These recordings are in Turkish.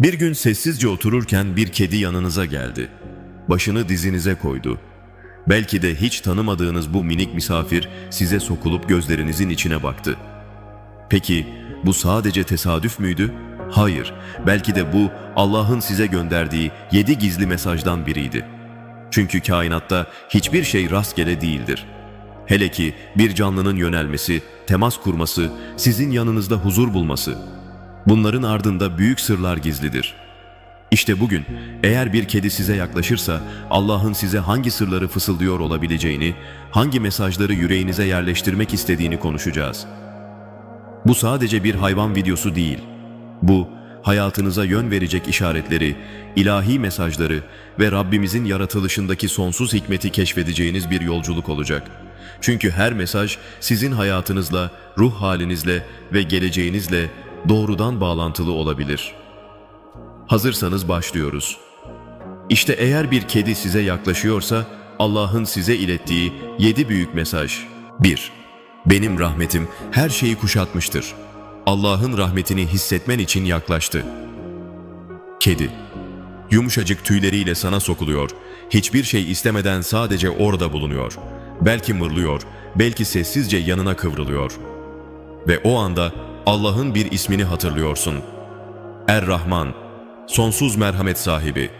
Bir gün sessizce otururken bir kedi yanınıza geldi. Başını dizinize koydu. Belki de hiç tanımadığınız bu minik misafir size sokulup gözlerinizin içine baktı. Peki bu sadece tesadüf müydü? Hayır, belki de bu Allah'ın size gönderdiği yedi gizli mesajdan biriydi. Çünkü kainatta hiçbir şey rastgele değildir. Hele ki bir canlının yönelmesi, temas kurması, sizin yanınızda huzur bulması. Bunların ardında büyük sırlar gizlidir. İşte bugün eğer bir kedi size yaklaşırsa Allah'ın size hangi sırları fısıldıyor olabileceğini, hangi mesajları yüreğinize yerleştirmek istediğini konuşacağız. Bu sadece bir hayvan videosu değil. Bu hayatınıza yön verecek işaretleri, ilahi mesajları ve Rabbimizin yaratılışındaki sonsuz hikmeti keşfedeceğiniz bir yolculuk olacak. Çünkü her mesaj sizin hayatınızla, ruh halinizle ve geleceğinizle doğrudan bağlantılı olabilir. Hazırsanız başlıyoruz. İşte eğer bir kedi size yaklaşıyorsa Allah'ın size ilettiği yedi büyük mesaj. 1. Benim rahmetim her şeyi kuşatmıştır. Allah'ın rahmetini hissetmen için yaklaştı. Kedi. Yumuşacık tüyleriyle sana sokuluyor. Hiçbir şey istemeden sadece orada bulunuyor. Belki mırlıyor, belki sessizce yanına kıvrılıyor. Ve o anda Allah'ın bir ismini hatırlıyorsun. Er-Rahman, sonsuz merhamet sahibi.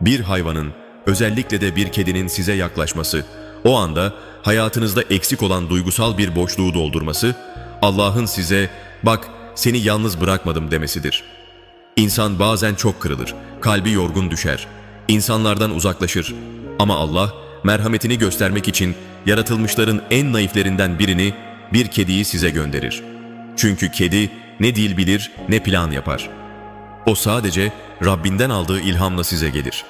Bir hayvanın, özellikle de bir kedinin size yaklaşması, o anda hayatınızda eksik olan duygusal bir boşluğu doldurması, Allah'ın size bak seni yalnız bırakmadım demesidir. İnsan bazen çok kırılır, kalbi yorgun düşer, insanlardan uzaklaşır. Ama Allah merhametini göstermek için yaratılmışların en naiflerinden birini, bir kediyi size gönderir. Çünkü kedi ne dil bilir ne plan yapar. O sadece Rabbinden aldığı ilhamla size gelir.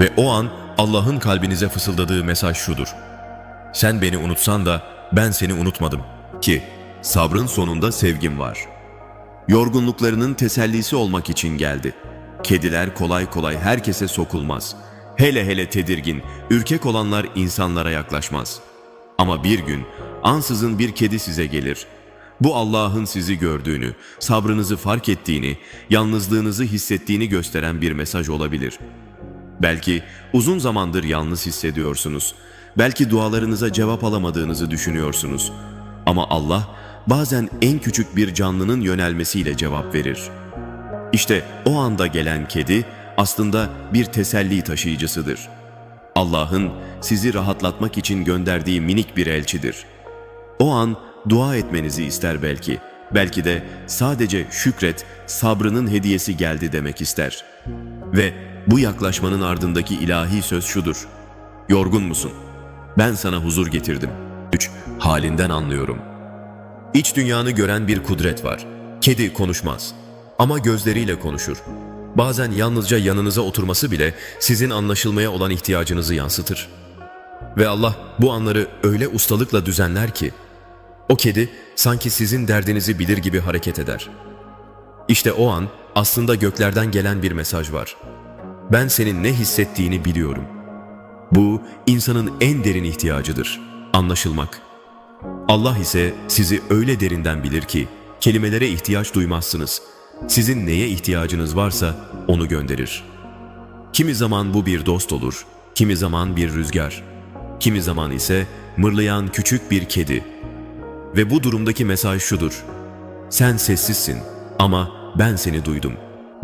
Ve o an Allah'ın kalbinize fısıldadığı mesaj şudur. Sen beni unutsan da ben seni unutmadım. Ki sabrın sonunda sevgim var. Yorgunluklarının tesellisi olmak için geldi. Kediler kolay kolay herkese sokulmaz. Hele hele tedirgin, ürkek olanlar insanlara yaklaşmaz. Ama bir gün ansızın bir kedi size gelir. Bu Allah'ın sizi gördüğünü, sabrınızı fark ettiğini, yalnızlığınızı hissettiğini gösteren bir mesaj olabilir. Belki uzun zamandır yalnız hissediyorsunuz. Belki dualarınıza cevap alamadığınızı düşünüyorsunuz. Ama Allah bazen en küçük bir canlının yönelmesiyle cevap verir. İşte o anda gelen kedi aslında bir teselli taşıyıcısıdır. Allah'ın sizi rahatlatmak için gönderdiği minik bir elçidir. O an dua etmenizi ister belki. Belki de sadece şükret, sabrının hediyesi geldi demek ister. Ve bu yaklaşmanın ardındaki ilahi söz şudur. Yorgun musun? Ben sana huzur getirdim. 3. Halinden anlıyorum. İç dünyanı gören bir kudret var. Kedi konuşmaz ama gözleriyle konuşur. Bazen yalnızca yanınıza oturması bile sizin anlaşılmaya olan ihtiyacınızı yansıtır. Ve Allah bu anları öyle ustalıkla düzenler ki o kedi sanki sizin derdinizi bilir gibi hareket eder. İşte o an aslında göklerden gelen bir mesaj var. Ben senin ne hissettiğini biliyorum. Bu insanın en derin ihtiyacıdır. Anlaşılmak. Allah ise sizi öyle derinden bilir ki kelimelere ihtiyaç duymazsınız. Sizin neye ihtiyacınız varsa onu gönderir. Kimi zaman bu bir dost olur, kimi zaman bir rüzgar, kimi zaman ise mırlayan küçük bir kedi. Ve bu durumdaki mesaj şudur. Sen sessizsin ama ben seni duydum.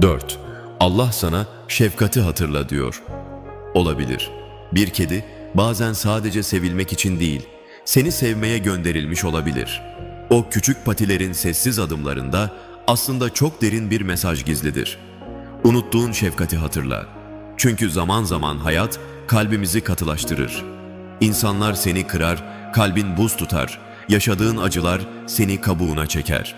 4. Allah sana şefkati hatırla diyor. Olabilir. Bir kedi bazen sadece sevilmek için değil, seni sevmeye gönderilmiş olabilir. O küçük patilerin sessiz adımlarında aslında çok derin bir mesaj gizlidir. Unuttuğun şefkati hatırla. Çünkü zaman zaman hayat kalbimizi katılaştırır. İnsanlar seni kırar, kalbin buz tutar, yaşadığın acılar seni kabuğuna çeker.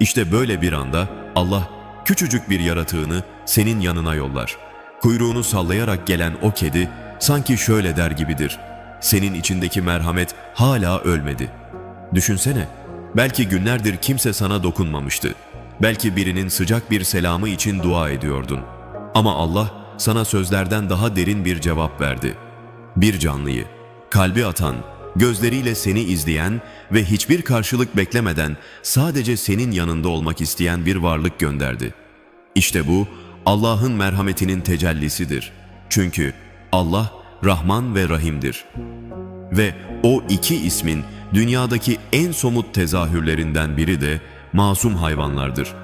İşte böyle bir anda Allah küçücük bir yaratığını senin yanına yollar. Kuyruğunu sallayarak gelen o kedi sanki şöyle der gibidir. Senin içindeki merhamet hala ölmedi. Düşünsene, belki günlerdir kimse sana dokunmamıştı. Belki birinin sıcak bir selamı için dua ediyordun. Ama Allah sana sözlerden daha derin bir cevap verdi. Bir canlıyı, kalbi atan, gözleriyle seni izleyen ve hiçbir karşılık beklemeden sadece senin yanında olmak isteyen bir varlık gönderdi. İşte bu Allah'ın merhametinin tecellisidir. Çünkü Allah Rahman ve Rahim'dir. Ve o iki ismin dünyadaki en somut tezahürlerinden biri de masum hayvanlardır.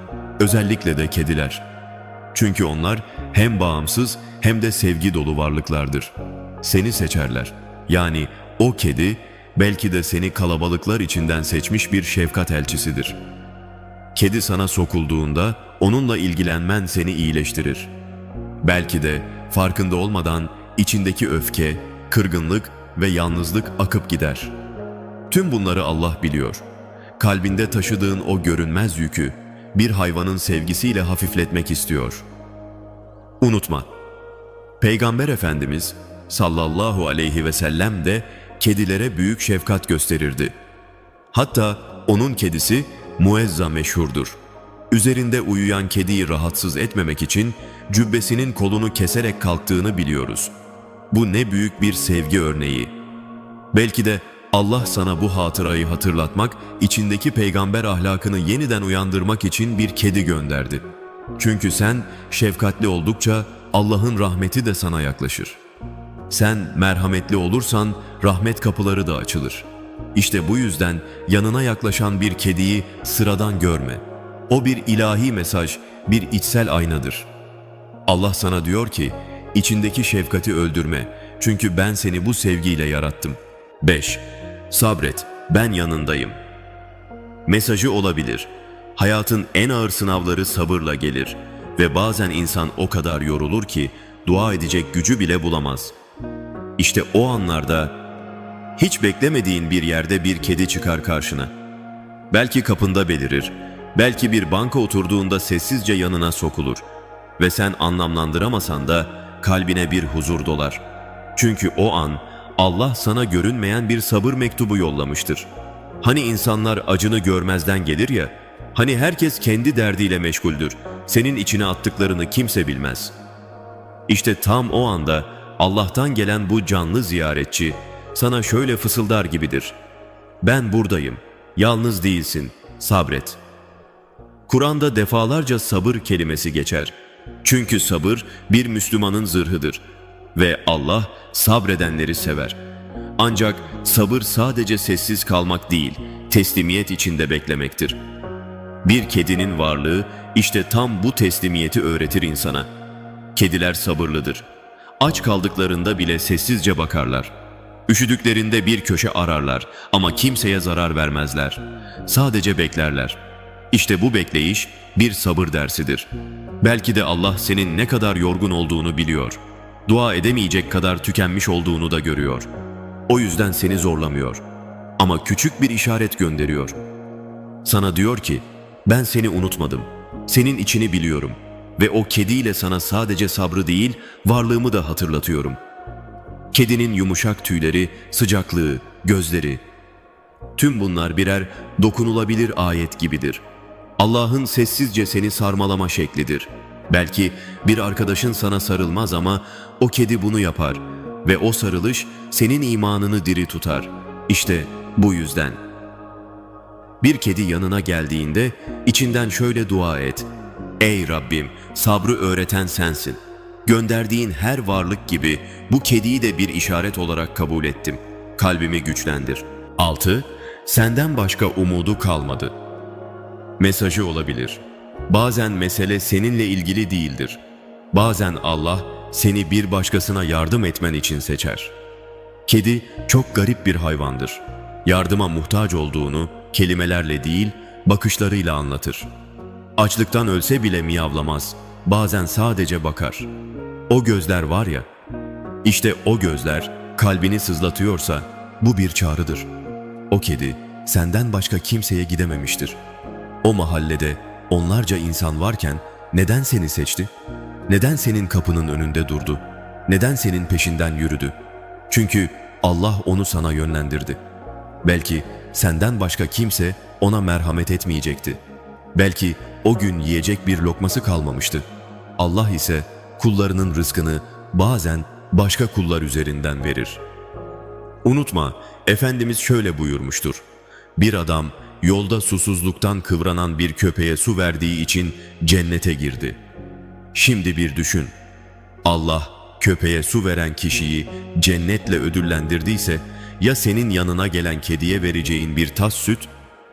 Özellikle de kediler. Çünkü onlar hem bağımsız hem de sevgi dolu varlıklardır. Seni seçerler. Yani o kedi belki de seni kalabalıklar içinden seçmiş bir şefkat elçisidir. Kedi sana sokulduğunda onunla ilgilenmen seni iyileştirir. Belki de farkında olmadan içindeki öfke, kırgınlık ve yalnızlık akıp gider. Tüm bunları Allah biliyor. Kalbinde taşıdığın o görünmez yükü bir hayvanın sevgisiyle hafifletmek istiyor. Unutma. Peygamber Efendimiz sallallahu aleyhi ve sellem de kedilere büyük şefkat gösterirdi. Hatta onun kedisi Muezza meşhurdur. Üzerinde uyuyan kediyi rahatsız etmemek için cübbesinin kolunu keserek kalktığını biliyoruz. Bu ne büyük bir sevgi örneği. Belki de Allah sana bu hatırayı hatırlatmak, içindeki peygamber ahlakını yeniden uyandırmak için bir kedi gönderdi. Çünkü sen şefkatli oldukça Allah'ın rahmeti de sana yaklaşır. Sen merhametli olursan rahmet kapıları da açılır. İşte bu yüzden yanına yaklaşan bir kediyi sıradan görme. O bir ilahi mesaj, bir içsel aynadır. Allah sana diyor ki, içindeki şefkati öldürme. Çünkü ben seni bu sevgiyle yarattım. 5. Sabret, ben yanındayım. Mesajı olabilir. Hayatın en ağır sınavları sabırla gelir ve bazen insan o kadar yorulur ki dua edecek gücü bile bulamaz. İşte o anlarda hiç beklemediğin bir yerde bir kedi çıkar karşına. Belki kapında belirir, belki bir banka oturduğunda sessizce yanına sokulur ve sen anlamlandıramasan da kalbine bir huzur dolar. Çünkü o an Allah sana görünmeyen bir sabır mektubu yollamıştır. Hani insanlar acını görmezden gelir ya, hani herkes kendi derdiyle meşguldür, senin içine attıklarını kimse bilmez. İşte tam o anda Allah'tan gelen bu canlı ziyaretçi sana şöyle fısıldar gibidir. Ben buradayım, yalnız değilsin, sabret. Kur'an'da defalarca sabır kelimesi geçer. Çünkü sabır bir Müslümanın zırhıdır ve Allah sabredenleri sever. Ancak sabır sadece sessiz kalmak değil, teslimiyet içinde beklemektir. Bir kedinin varlığı işte tam bu teslimiyeti öğretir insana. Kediler sabırlıdır. Aç kaldıklarında bile sessizce bakarlar. Üşüdüklerinde bir köşe ararlar ama kimseye zarar vermezler. Sadece beklerler. İşte bu bekleyiş bir sabır dersidir. Belki de Allah senin ne kadar yorgun olduğunu biliyor. Dua edemeyecek kadar tükenmiş olduğunu da görüyor. O yüzden seni zorlamıyor. Ama küçük bir işaret gönderiyor. Sana diyor ki, ben seni unutmadım. Senin içini biliyorum. Ve o kediyle sana sadece sabrı değil, varlığımı da hatırlatıyorum. Kedinin yumuşak tüyleri, sıcaklığı, gözleri. Tüm bunlar birer dokunulabilir ayet gibidir. Allah'ın sessizce seni sarmalama şeklidir. Belki bir arkadaşın sana sarılmaz ama o kedi bunu yapar ve o sarılış senin imanını diri tutar. İşte bu yüzden. Bir kedi yanına geldiğinde içinden şöyle dua et. Ey Rabbim sabrı öğreten sensin. Gönderdiğin her varlık gibi bu kediyi de bir işaret olarak kabul ettim. Kalbimi güçlendir. 6. Senden başka umudu kalmadı. Mesajı olabilir. Bazen mesele seninle ilgili değildir. Bazen Allah seni bir başkasına yardım etmen için seçer. Kedi çok garip bir hayvandır. Yardıma muhtaç olduğunu kelimelerle değil, bakışlarıyla anlatır. Açlıktan ölse bile miyavlamaz. Bazen sadece bakar. O gözler var ya, işte o gözler kalbini sızlatıyorsa bu bir çağrıdır. O kedi senden başka kimseye gidememiştir. O mahallede onlarca insan varken neden seni seçti? Neden senin kapının önünde durdu? Neden senin peşinden yürüdü? Çünkü Allah onu sana yönlendirdi. Belki senden başka kimse ona merhamet etmeyecekti. Belki o gün yiyecek bir lokması kalmamıştı. Allah ise kullarının rızkını bazen başka kullar üzerinden verir. Unutma, Efendimiz şöyle buyurmuştur. Bir adam yolda susuzluktan kıvranan bir köpeğe su verdiği için cennete girdi. Şimdi bir düşün. Allah köpeğe su veren kişiyi cennetle ödüllendirdiyse ya senin yanına gelen kediye vereceğin bir tas süt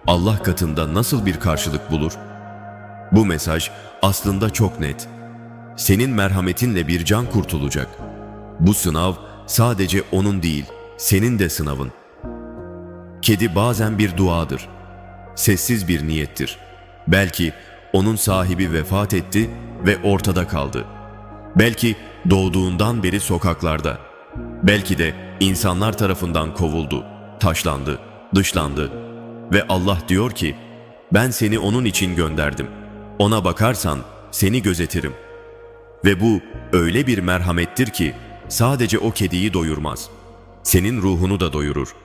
Allah katında nasıl bir karşılık bulur? Bu mesaj aslında çok net. Senin merhametinle bir can kurtulacak. Bu sınav sadece onun değil, senin de sınavın. Kedi bazen bir duadır. Sessiz bir niyettir. Belki onun sahibi vefat etti ve ortada kaldı. Belki doğduğundan beri sokaklarda. Belki de insanlar tarafından kovuldu, taşlandı, dışlandı. Ve Allah diyor ki, ben seni onun için gönderdim. Ona bakarsan seni gözetirim. Ve bu öyle bir merhamettir ki sadece o kediyi doyurmaz. Senin ruhunu da doyurur.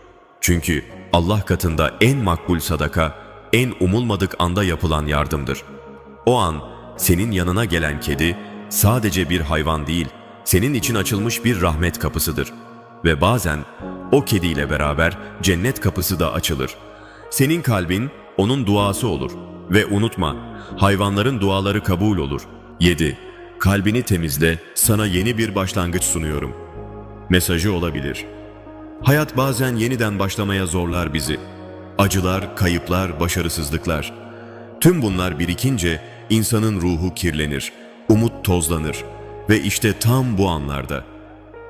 Çünkü Allah katında en makbul sadaka, en umulmadık anda yapılan yardımdır. O an senin yanına gelen kedi sadece bir hayvan değil, senin için açılmış bir rahmet kapısıdır. Ve bazen o kediyle beraber cennet kapısı da açılır. Senin kalbin onun duası olur. Ve unutma, hayvanların duaları kabul olur. 7. Kalbini temizle, sana yeni bir başlangıç sunuyorum. Mesajı olabilir. Hayat bazen yeniden başlamaya zorlar bizi. Acılar, kayıplar, başarısızlıklar. Tüm bunlar birikince insanın ruhu kirlenir, umut tozlanır ve işte tam bu anlarda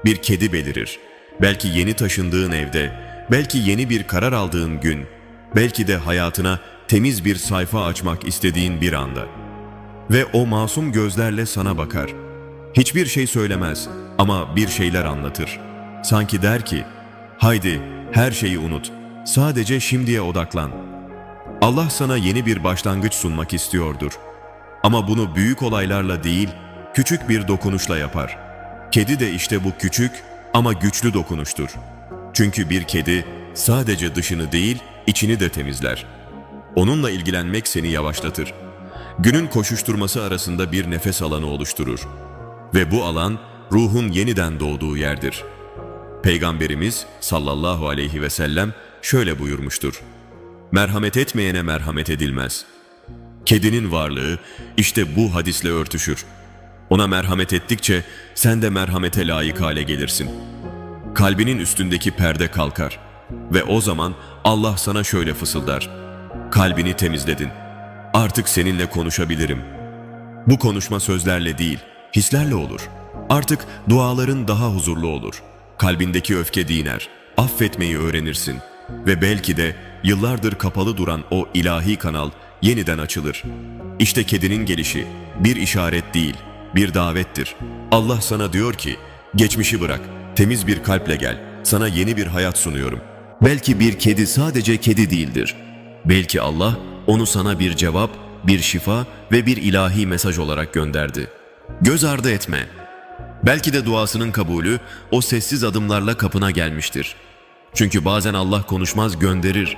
bir kedi belirir. Belki yeni taşındığın evde, belki yeni bir karar aldığın gün, belki de hayatına temiz bir sayfa açmak istediğin bir anda. Ve o masum gözlerle sana bakar. Hiçbir şey söylemez ama bir şeyler anlatır. Sanki der ki, haydi her şeyi unut, sadece şimdiye odaklan. Allah sana yeni bir başlangıç sunmak istiyordur. Ama bunu büyük olaylarla değil, küçük bir dokunuşla yapar. Kedi de işte bu küçük ama güçlü dokunuştur. Çünkü bir kedi sadece dışını değil, içini de temizler. Onunla ilgilenmek seni yavaşlatır. Günün koşuşturması arasında bir nefes alanı oluşturur. Ve bu alan ruhun yeniden doğduğu yerdir. Peygamberimiz sallallahu aleyhi ve sellem şöyle buyurmuştur. Merhamet etmeyene merhamet edilmez. Kedinin varlığı işte bu hadisle örtüşür. Ona merhamet ettikçe sen de merhamete layık hale gelirsin. Kalbinin üstündeki perde kalkar ve o zaman Allah sana şöyle fısıldar. Kalbini temizledin. Artık seninle konuşabilirim. Bu konuşma sözlerle değil, hislerle olur. Artık duaların daha huzurlu olur. Kalbindeki öfke diner. Affetmeyi öğrenirsin. Ve belki de yıllardır kapalı duran o ilahi kanal yeniden açılır. İşte kedinin gelişi bir işaret değil, bir davettir. Allah sana diyor ki, geçmişi bırak, temiz bir kalple gel, sana yeni bir hayat sunuyorum. Belki bir kedi sadece kedi değildir. Belki Allah onu sana bir cevap, bir şifa ve bir ilahi mesaj olarak gönderdi. Göz ardı etme. Belki de duasının kabulü o sessiz adımlarla kapına gelmiştir. Çünkü bazen Allah konuşmaz gönderir